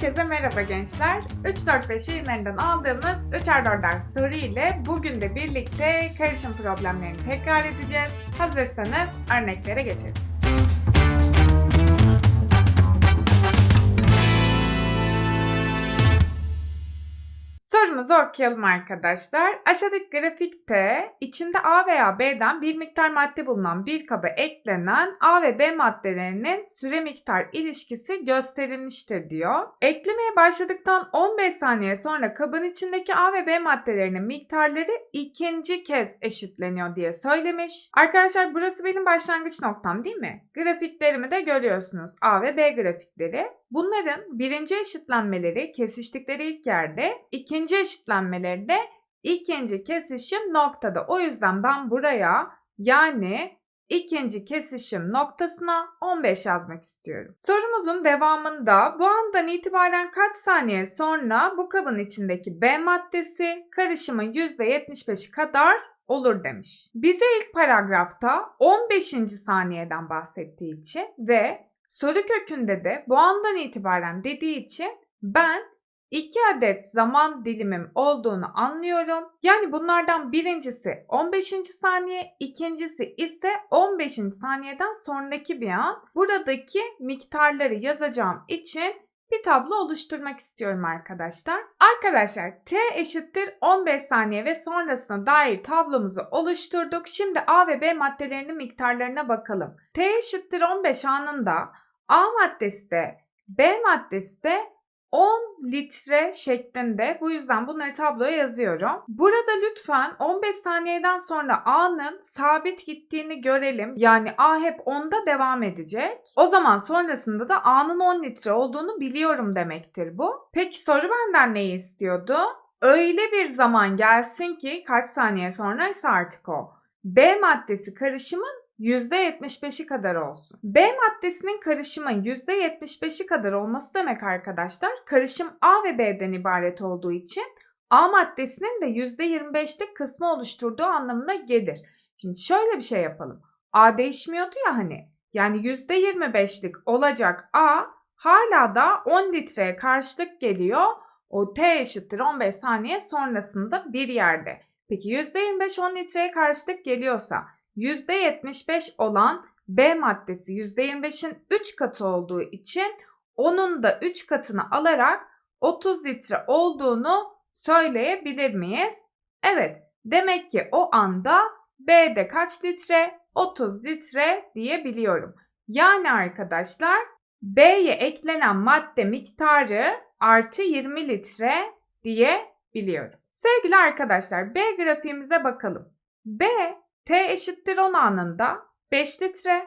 Herkese merhaba gençler. 3-4-5 eğilimlerinden aldığımız 3'er 4'er soru ile bugün de birlikte karışım problemlerini tekrar edeceğiz. Hazırsanız örneklere geçelim. Sorumuzu okuyalım arkadaşlar. Aşağıdaki grafikte içinde A veya B'den bir miktar madde bulunan bir kaba eklenen A ve B maddelerinin süre miktar ilişkisi gösterilmiştir diyor. Eklemeye başladıktan 15 saniye sonra kabın içindeki A ve B maddelerinin miktarları ikinci kez eşitleniyor diye söylemiş. Arkadaşlar burası benim başlangıç noktam değil mi? Grafiklerimi de görüyorsunuz. A ve B grafikleri. Bunların birinci eşitlenmeleri kesiştikleri ilk yerde, ikinci eşitlenmeleri de ikinci kesişim noktada. O yüzden ben buraya yani ikinci kesişim noktasına 15 yazmak istiyorum. Sorumuzun devamında bu andan itibaren kaç saniye sonra bu kabın içindeki B maddesi karışımın %75'i kadar olur demiş. Bize ilk paragrafta 15. saniyeden bahsettiği için ve soru kökünde de bu andan itibaren dediği için ben 2 adet zaman dilimim olduğunu anlıyorum. Yani bunlardan birincisi 15. saniye, ikincisi ise 15. saniyeden sonraki bir an. Buradaki miktarları yazacağım için bir tablo oluşturmak istiyorum arkadaşlar. Arkadaşlar t eşittir 15 saniye ve sonrasına dair tablomuzu oluşturduk. Şimdi A ve B maddelerinin miktarlarına bakalım. T eşittir 15 anında A maddesi de B maddesi de 10 litre şeklinde. Bu yüzden bunları tabloya yazıyorum. Burada lütfen 15 saniyeden sonra A'nın sabit gittiğini görelim. Yani A hep 10'da devam edecek. O zaman sonrasında da A'nın 10 litre olduğunu biliyorum demektir bu. Peki soru benden neyi istiyordu? Öyle bir zaman gelsin ki kaç saniye sonraysa artık o. B maddesi karışımın %75'i kadar olsun. B maddesinin karışımın %75'i kadar olması demek arkadaşlar karışım A ve B'den ibaret olduğu için A maddesinin de %25'lik kısmı oluşturduğu anlamına gelir. Şimdi şöyle bir şey yapalım. A değişmiyordu ya hani. Yani %25'lik olacak A hala da 10 litreye karşılık geliyor. O T eşittir 15 saniye sonrasında bir yerde. Peki %25 10 litreye karşılık geliyorsa %75 olan B maddesi %25'in 3 katı olduğu için onun da 3 katını alarak 30 litre olduğunu söyleyebilir miyiz? Evet, demek ki o anda B'de kaç litre? 30 litre diyebiliyorum. Yani arkadaşlar B'ye eklenen madde miktarı artı 20 litre diyebiliyorum. Sevgili arkadaşlar B grafiğimize bakalım. B T eşittir 10 anında 5 litre,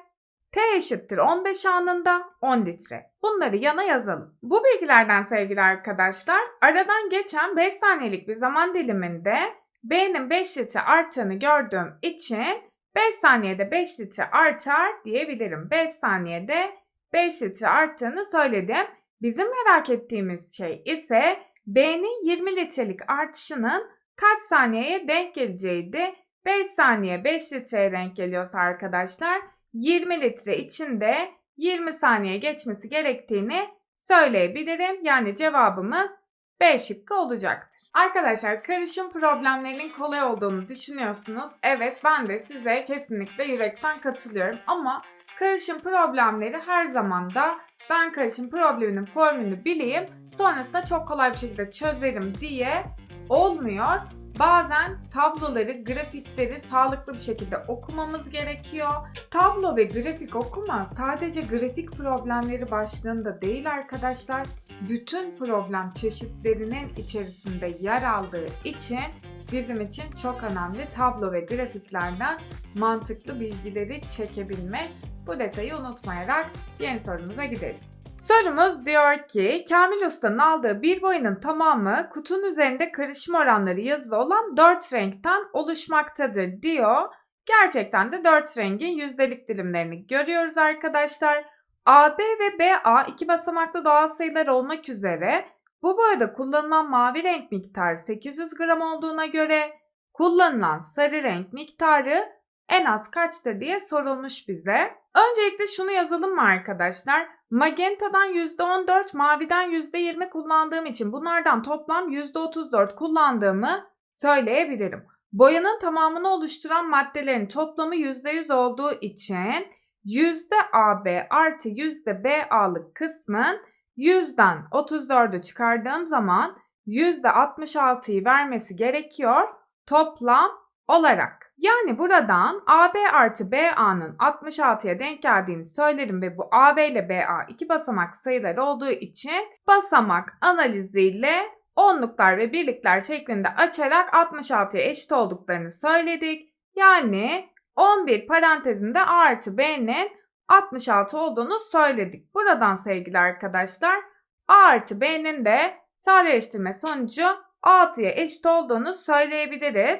T eşittir 15 anında 10 litre. Bunları yana yazalım. Bu bilgilerden sevgili arkadaşlar aradan geçen 5 saniyelik bir zaman diliminde B'nin 5 litre arttığını gördüğüm için 5 saniyede 5 litre artar diyebilirim. 5 saniyede 5 litre arttığını söyledim. Bizim merak ettiğimiz şey ise B'nin 20 litrelik artışının kaç saniyeye denk geleceğiydi. 5 saniye 5 litreye denk geliyorsa arkadaşlar 20 litre içinde 20 saniye geçmesi gerektiğini söyleyebilirim. Yani cevabımız B şıkkı olacaktır. Arkadaşlar karışım problemlerinin kolay olduğunu düşünüyorsunuz. Evet ben de size kesinlikle yürekten katılıyorum ama karışım problemleri her zaman da ben karışım probleminin formülünü bileyim sonrasında çok kolay bir şekilde çözerim diye olmuyor. Bazen tabloları, grafikleri sağlıklı bir şekilde okumamız gerekiyor. Tablo ve grafik okuma sadece grafik problemleri başlığında değil arkadaşlar. Bütün problem çeşitlerinin içerisinde yer aldığı için bizim için çok önemli tablo ve grafiklerden mantıklı bilgileri çekebilmek. Bu detayı unutmayarak yeni sorumuza gidelim. Sorumuz diyor ki Kamil Usta'nın aldığı bir boyanın tamamı kutunun üzerinde karışım oranları yazılı olan 4 renkten oluşmaktadır diyor. Gerçekten de 4 rengin yüzdelik dilimlerini görüyoruz arkadaşlar. AB ve BA iki basamaklı doğal sayılar olmak üzere bu boyada kullanılan mavi renk miktarı 800 gram olduğuna göre kullanılan sarı renk miktarı en az kaçtır diye sorulmuş bize. Öncelikle şunu yazalım mı arkadaşlar? Magenta'dan %14, maviden %20 kullandığım için bunlardan toplam %34 kullandığımı söyleyebilirim. Boyanın tamamını oluşturan maddelerin toplamı %100 olduğu için %AB artı %BA'lık kısmın 100'den 34'ü çıkardığım zaman %66'yı vermesi gerekiyor toplam olarak. Yani buradan AB artı BA'nın 66'ya denk geldiğini söylerim ve bu AB ile BA iki basamak sayılar olduğu için basamak analiziyle onluklar ve birlikler şeklinde açarak 66'ya eşit olduklarını söyledik. Yani 11 parantezinde A artı B'nin 66 olduğunu söyledik. Buradan sevgili arkadaşlar A artı B'nin de sadeleştirme sonucu 6'ya eşit olduğunu söyleyebiliriz.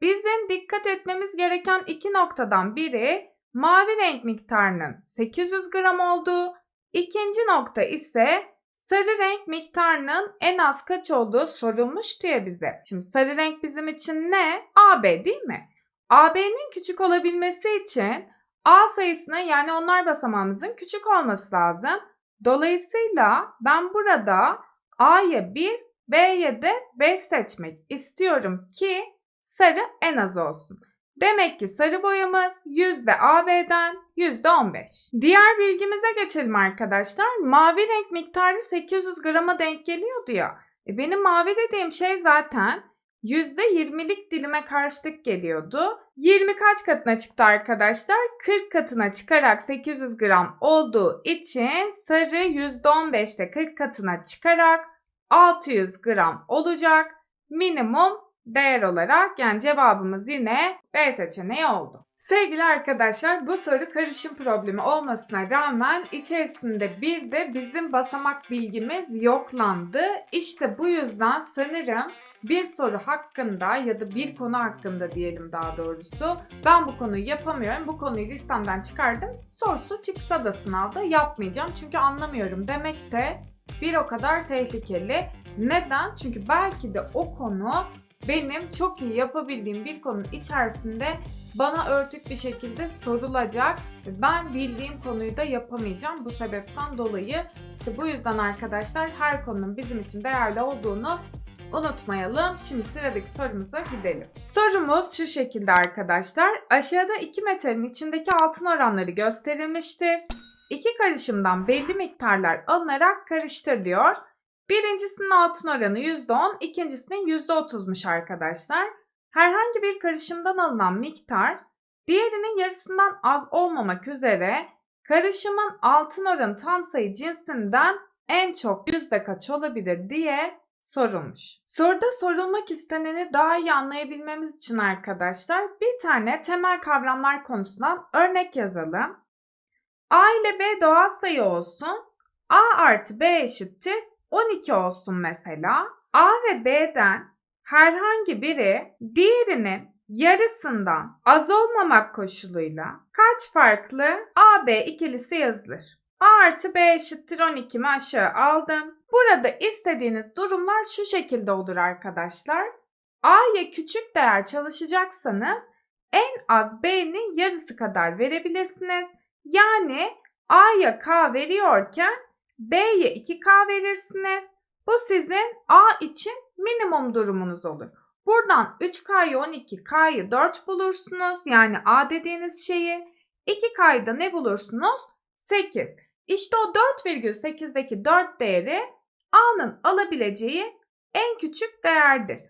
Bizim dikkat etmemiz gereken iki noktadan biri mavi renk miktarının 800 gram olduğu, ikinci nokta ise sarı renk miktarının en az kaç olduğu sorulmuştu ya bize. Şimdi sarı renk bizim için ne? AB değil mi? AB'nin küçük olabilmesi için A sayısının yani onlar basamağımızın küçük olması lazım. Dolayısıyla ben burada A'ya 1, B'ye de 5 seçmek istiyorum ki sarı en az olsun. Demek ki sarı boyamız %AB'den %15. Diğer bilgimize geçelim arkadaşlar. Mavi renk miktarı 800 grama denk geliyordu ya. E benim mavi dediğim şey zaten %20'lik dilime karşılık geliyordu. 20 kaç katına çıktı arkadaşlar? 40 katına çıkarak 800 gram olduğu için sarı %15'te 40 katına çıkarak 600 gram olacak. Minimum değer olarak yani cevabımız yine B seçeneği oldu. Sevgili arkadaşlar bu soru karışım problemi olmasına rağmen içerisinde bir de bizim basamak bilgimiz yoklandı. İşte bu yüzden sanırım bir soru hakkında ya da bir konu hakkında diyelim daha doğrusu ben bu konuyu yapamıyorum. Bu konuyu listemden çıkardım. Sorusu çıksa da sınavda yapmayacağım. Çünkü anlamıyorum demek de bir o kadar tehlikeli. Neden? Çünkü belki de o konu benim çok iyi yapabildiğim bir konunun içerisinde bana örtük bir şekilde sorulacak. Ben bildiğim konuyu da yapamayacağım bu sebepten dolayı. İşte bu yüzden arkadaşlar her konunun bizim için değerli olduğunu unutmayalım. Şimdi sıradaki sorumuza gidelim. Sorumuz şu şekilde arkadaşlar. Aşağıda iki metalin içindeki altın oranları gösterilmiştir. İki karışımdan belli miktarlar alınarak karıştırılıyor. Birincisinin altın oranı %10, ikincisinin %30'muş arkadaşlar. Herhangi bir karışımdan alınan miktar diğerinin yarısından az olmamak üzere karışımın altın oranı tam sayı cinsinden en çok yüzde kaç olabilir diye sorulmuş. Soruda sorulmak isteneni daha iyi anlayabilmemiz için arkadaşlar bir tane temel kavramlar konusundan örnek yazalım. A ile B doğal sayı olsun. A artı B eşittir 12 olsun mesela. A ve B'den herhangi biri diğerinin yarısından az olmamak koşuluyla kaç farklı AB ikilisi yazılır? A artı B eşittir 12 mi aşağı aldım. Burada istediğiniz durumlar şu şekilde olur arkadaşlar. A'ya küçük değer çalışacaksanız en az B'nin yarısı kadar verebilirsiniz. Yani A'ya K veriyorken B'ye 2K verirsiniz. Bu sizin A için minimum durumunuz olur. Buradan 3K'yı 12, K'yı 4 bulursunuz. Yani A dediğiniz şeyi. 2K'yı da ne bulursunuz? 8. İşte o 4,8'deki 4 değeri A'nın alabileceği en küçük değerdir.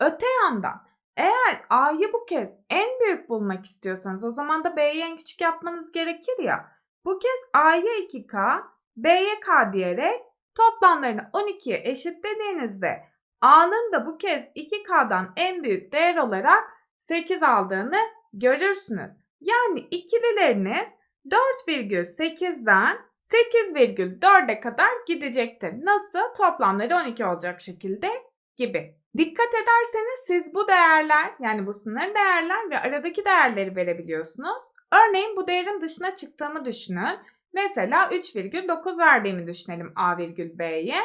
Öte yandan eğer A'yı bu kez en büyük bulmak istiyorsanız o zaman da B'yi en küçük yapmanız gerekir ya. Bu kez A'ya 2K, B'ye K diyerek toplamlarını 12'ye eşitlediğinizde A'nın da bu kez 2K'dan en büyük değer olarak 8 aldığını görürsünüz. Yani ikilileriniz 4,8'den 8,4'e kadar gidecektir. Nasıl? Toplamları 12 olacak şekilde gibi. Dikkat ederseniz siz bu değerler yani bu sınır değerler ve aradaki değerleri verebiliyorsunuz. Örneğin bu değerin dışına çıktığımı düşünün. Mesela 3,9 verdiğimi düşünelim A virgül B'ye.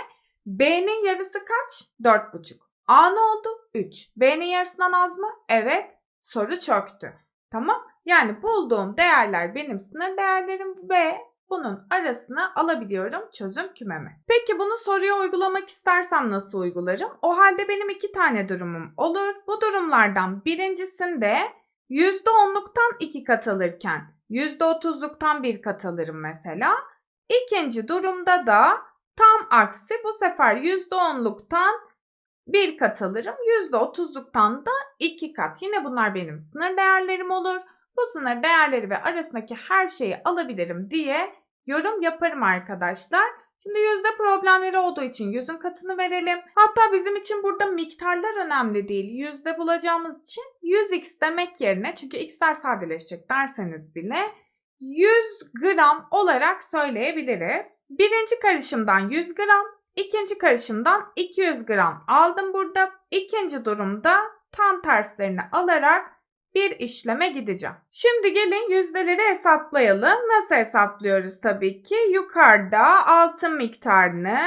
B'nin yarısı kaç? 4,5. A ne oldu? 3. B'nin yarısından az mı? Evet. Soru çöktü. Tamam. Yani bulduğum değerler benim sınır değerlerim ve bunun arasına alabiliyorum çözüm kümemi. Peki bunu soruya uygulamak istersem nasıl uygularım? O halde benim iki tane durumum olur. Bu durumlardan birincisinde %10'luktan 2 kat alırken %30'luktan 1 kat alırım mesela. İkinci durumda da tam aksi bu sefer %10'luktan 1 kat alırım. %30'luktan da 2 kat. Yine bunlar benim sınır değerlerim olur. Bu sınır değerleri ve arasındaki her şeyi alabilirim diye yorum yaparım arkadaşlar. Şimdi yüzde problemleri olduğu için yüzün katını verelim. Hatta bizim için burada miktarlar önemli değil. Yüzde bulacağımız için 100x demek yerine çünkü x'ler sadeleşecek derseniz bile 100 gram olarak söyleyebiliriz. Birinci karışımdan 100 gram, ikinci karışımdan 200 gram aldım burada. İkinci durumda tam terslerini alarak bir işleme gideceğim. Şimdi gelin yüzdeleri hesaplayalım. Nasıl hesaplıyoruz tabii ki? Yukarıda altın miktarını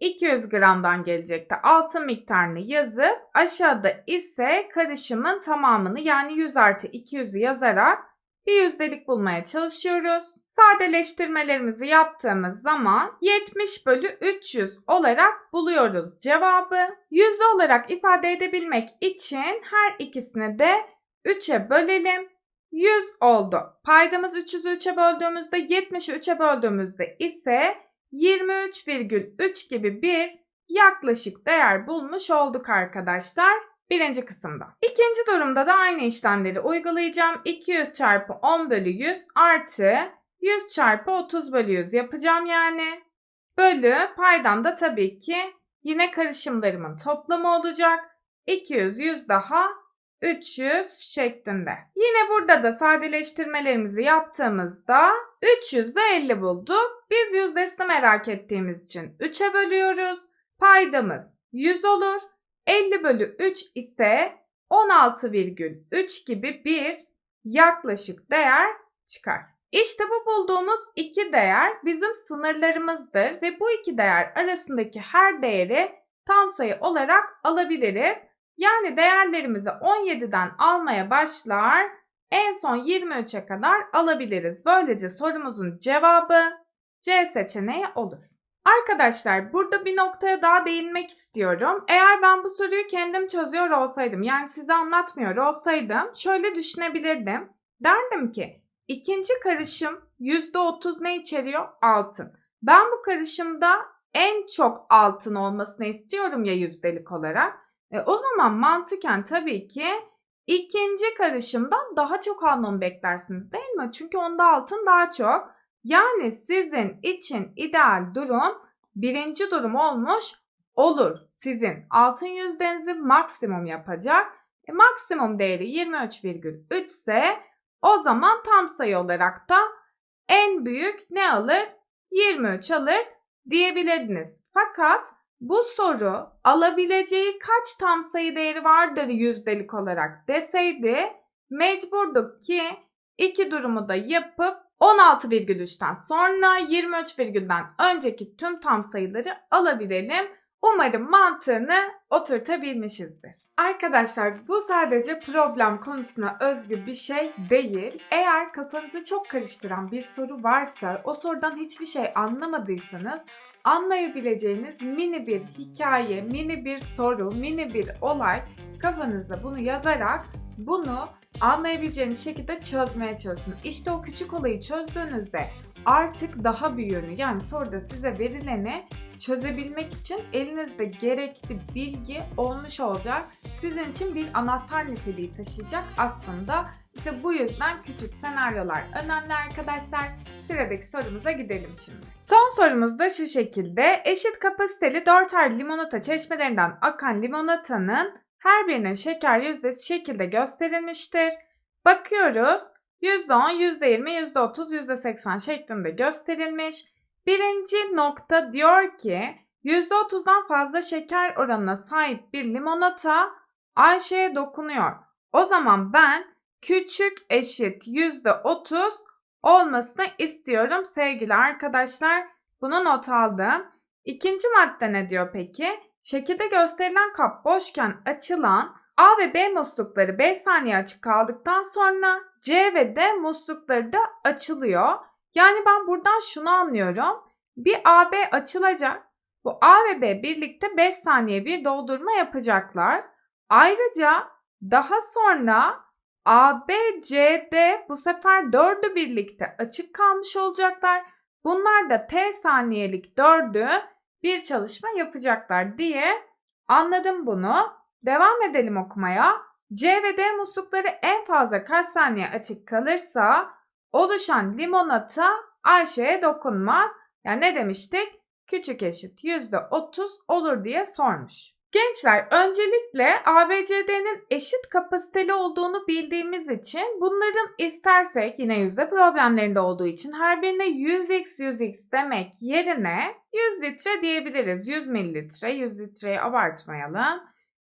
200 gramdan gelecekti. Altın miktarını yazıp aşağıda ise karışımın tamamını yani 100 artı 200'ü yazarak bir yüzdelik bulmaya çalışıyoruz. Sadeleştirmelerimizi yaptığımız zaman 70 bölü 300 olarak buluyoruz cevabı. Yüzde olarak ifade edebilmek için her ikisini de 3'e bölelim. 100 oldu. Paydamız 300'ü 3'e böldüğümüzde 70'i 3'e böldüğümüzde ise 23,3 gibi bir yaklaşık değer bulmuş olduk arkadaşlar. Birinci kısımda. İkinci durumda da aynı işlemleri uygulayacağım. 200 çarpı 10 bölü 100 artı 100 çarpı 30 bölü 100 yapacağım yani. Bölü paydam da tabii ki yine karışımlarımın toplamı olacak. 200, 100 daha 300 şeklinde. Yine burada da sadeleştirmelerimizi yaptığımızda 300'de 50 bulduk. Biz yüzdesini merak ettiğimiz için 3'e bölüyoruz. Paydamız 100 olur. 50 bölü 3 ise 16,3 gibi bir yaklaşık değer çıkar. İşte bu bulduğumuz iki değer bizim sınırlarımızdır ve bu iki değer arasındaki her değeri tam sayı olarak alabiliriz. Yani değerlerimizi 17'den almaya başlar, en son 23'e kadar alabiliriz. Böylece sorumuzun cevabı C seçeneği olur. Arkadaşlar burada bir noktaya daha değinmek istiyorum. Eğer ben bu soruyu kendim çözüyor olsaydım yani size anlatmıyor olsaydım şöyle düşünebilirdim. Derdim ki ikinci karışım %30 ne içeriyor? Altın. Ben bu karışımda en çok altın olmasını istiyorum ya yüzdelik olarak. E, o zaman mantıken tabii ki ikinci karışımdan daha çok almamı beklersiniz değil mi? Çünkü onda altın daha çok. Yani sizin için ideal durum birinci durum olmuş olur. Sizin altın yüzdenizi maksimum yapacak. E, maksimum değeri 23,3 ise o zaman tam sayı olarak da en büyük ne alır? 23 alır diyebilirdiniz. Fakat bu soru alabileceği kaç tam sayı değeri vardır yüzdelik olarak deseydi mecburduk ki iki durumu da yapıp 16,3'ten sonra 23,'den önceki tüm tam sayıları alabilelim. Umarım mantığını oturtabilmişizdir. Arkadaşlar bu sadece problem konusuna özgü bir şey değil. Eğer kafanızı çok karıştıran bir soru varsa, o sorudan hiçbir şey anlamadıysanız anlayabileceğiniz mini bir hikaye, mini bir soru, mini bir olay kafanızda bunu yazarak bunu anlayabileceğiniz şekilde çözmeye çalışın. İşte o küçük olayı çözdüğünüzde artık daha büyüğünü yani soruda size verileni çözebilmek için elinizde gerekli bilgi olmuş olacak. Sizin için bir anahtar niteliği taşıyacak aslında. İşte bu yüzden küçük senaryolar önemli arkadaşlar. Sıradaki sorumuza gidelim şimdi. Son sorumuz da şu şekilde. Eşit kapasiteli 4 ayrı limonata çeşmelerinden akan limonatanın her birinin şeker yüzdesi şekilde gösterilmiştir. Bakıyoruz. %10, %20, %30, %80 şeklinde gösterilmiş. Birinci nokta diyor ki %30'dan fazla şeker oranına sahip bir limonata Ayşe'ye dokunuyor. O zaman ben küçük eşit %30 olmasını istiyorum sevgili arkadaşlar. Bunu not aldım. İkinci madde ne diyor peki? Şekilde gösterilen kap boşken açılan A ve B muslukları 5 saniye açık kaldıktan sonra C ve D muslukları da açılıyor. Yani ben buradan şunu anlıyorum. Bir AB açılacak. Bu A ve B birlikte 5 saniye bir doldurma yapacaklar. Ayrıca daha sonra A, B, C, D bu sefer dördü birlikte açık kalmış olacaklar. Bunlar da T saniyelik dördü bir çalışma yapacaklar diye anladım bunu. Devam edelim okumaya. C ve D muslukları en fazla kaç saniye açık kalırsa oluşan limonata Ayşe'ye dokunmaz. Yani ne demiştik? Küçük eşit %30 olur diye sormuş. Gençler öncelikle ABCD'nin eşit kapasiteli olduğunu bildiğimiz için bunların istersek yine yüzde problemlerinde olduğu için her birine 100x 100x demek yerine 100 litre diyebiliriz. 100 mililitre 100 litreyi abartmayalım.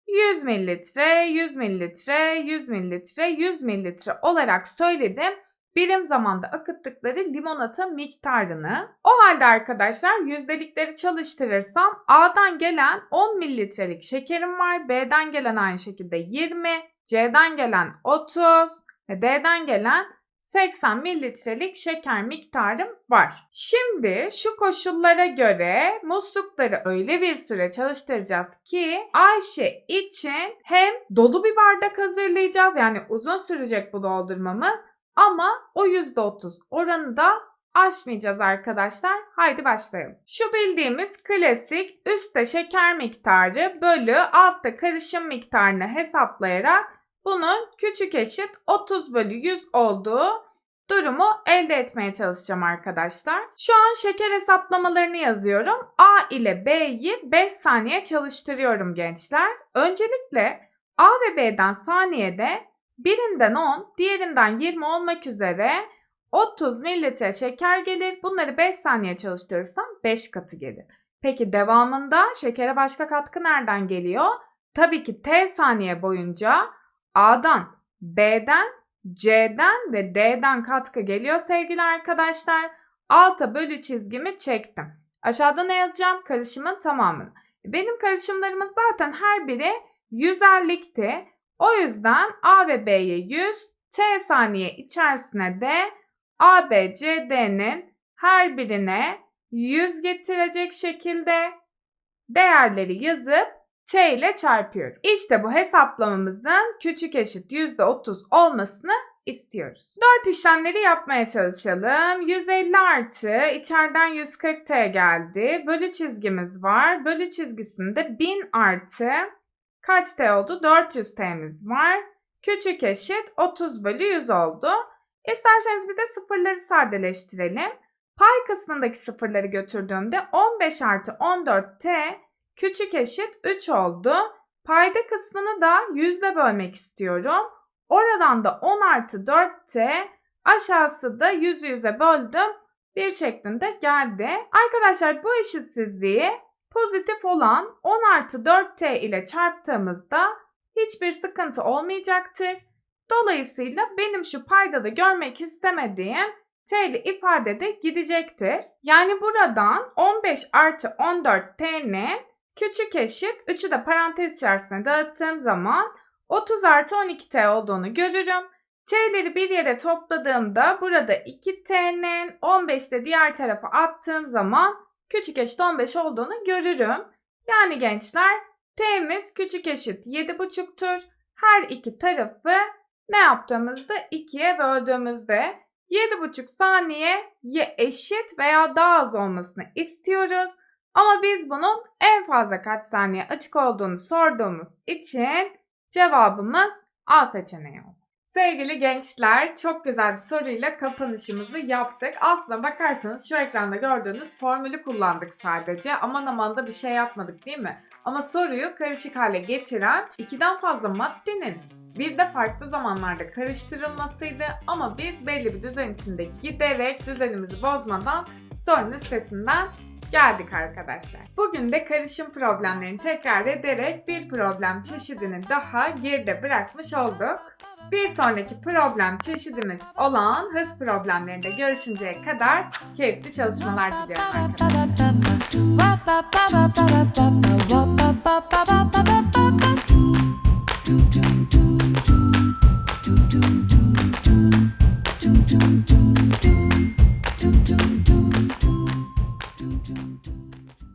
100 mililitre, 100 mililitre, 100 mililitre, 100 mililitre olarak söyledim birim zamanda akıttıkları limonata miktarını. O halde arkadaşlar yüzdelikleri çalıştırırsam A'dan gelen 10 mililitrelik şekerim var. B'den gelen aynı şekilde 20, C'den gelen 30 ve D'den gelen 80 mililitrelik şeker miktarım var. Şimdi şu koşullara göre muslukları öyle bir süre çalıştıracağız ki Ayşe için hem dolu bir bardak hazırlayacağız yani uzun sürecek bu doldurmamız ama o %30 oranı da aşmayacağız arkadaşlar. Haydi başlayalım. Şu bildiğimiz klasik üstte şeker miktarı bölü altta karışım miktarını hesaplayarak bunun küçük eşit 30 bölü 100 olduğu durumu elde etmeye çalışacağım arkadaşlar. Şu an şeker hesaplamalarını yazıyorum. A ile B'yi 5 saniye çalıştırıyorum gençler. Öncelikle A ve B'den saniyede Birinden 10, diğerinden 20 olmak üzere 30 mililitre şeker gelir. Bunları 5 saniye çalıştırırsam 5 katı gelir. Peki devamında şekere başka katkı nereden geliyor? Tabii ki T saniye boyunca A'dan, B'den, C'den ve D'den katkı geliyor sevgili arkadaşlar. Alta bölü çizgimi çektim. Aşağıda ne yazacağım? Karışımın tamamını. Benim karışımlarımın zaten her biri 150'likti. O yüzden A ve B'ye 100, T saniye içerisine de A, B, C, D'nin her birine 100 getirecek şekilde değerleri yazıp T ile çarpıyorum. İşte bu hesaplamamızın küçük eşit %30 olmasını istiyoruz. 4 işlemleri yapmaya çalışalım. 150 artı içeriden 140 T geldi. Bölü çizgimiz var. Bölü çizgisinde 1000 artı kaç t oldu? 400 t'miz var. Küçük eşit 30 bölü 100 oldu. İsterseniz bir de sıfırları sadeleştirelim. Pay kısmındaki sıfırları götürdüğümde 15 artı 14 t küçük eşit 3 oldu. Payda kısmını da 100 ile bölmek istiyorum. Oradan da 10 artı 4 t aşağısı da 100'ü 100'e böldüm. Bir şeklinde geldi. Arkadaşlar bu eşitsizliği Pozitif olan 10 artı 4t ile çarptığımızda hiçbir sıkıntı olmayacaktır. Dolayısıyla benim şu paydada görmek istemediğim t'li ifade de gidecektir. Yani buradan 15 artı 14t'nin küçük eşit 3'ü de parantez içerisine dağıttığım zaman 30 artı 12t olduğunu görürüm. T'leri bir yere topladığımda burada 2t'nin 15 de diğer tarafa attığım zaman küçük eşit 15 olduğunu görürüm. Yani gençler t'miz küçük eşit 7,5'tur. Her iki tarafı ne yaptığımızda 2'ye böldüğümüzde 7,5 saniye eşit veya daha az olmasını istiyoruz. Ama biz bunun en fazla kaç saniye açık olduğunu sorduğumuz için cevabımız A seçeneği oldu. Sevgili gençler çok güzel bir soruyla kapanışımızı yaptık. Aslına bakarsanız şu ekranda gördüğünüz formülü kullandık sadece. Aman aman da bir şey yapmadık değil mi? Ama soruyu karışık hale getiren ikiden fazla maddenin bir de farklı zamanlarda karıştırılmasıydı ama biz belli bir düzen içinde giderek düzenimizi bozmadan sorunun üstesinden geldik arkadaşlar. Bugün de karışım problemlerini tekrar ederek bir problem çeşidini daha geride bırakmış olduk. Bir sonraki problem çeşidimiz olan hız problemlerinde görüşünceye kadar keyifli çalışmalar diliyorum arkadaşlar.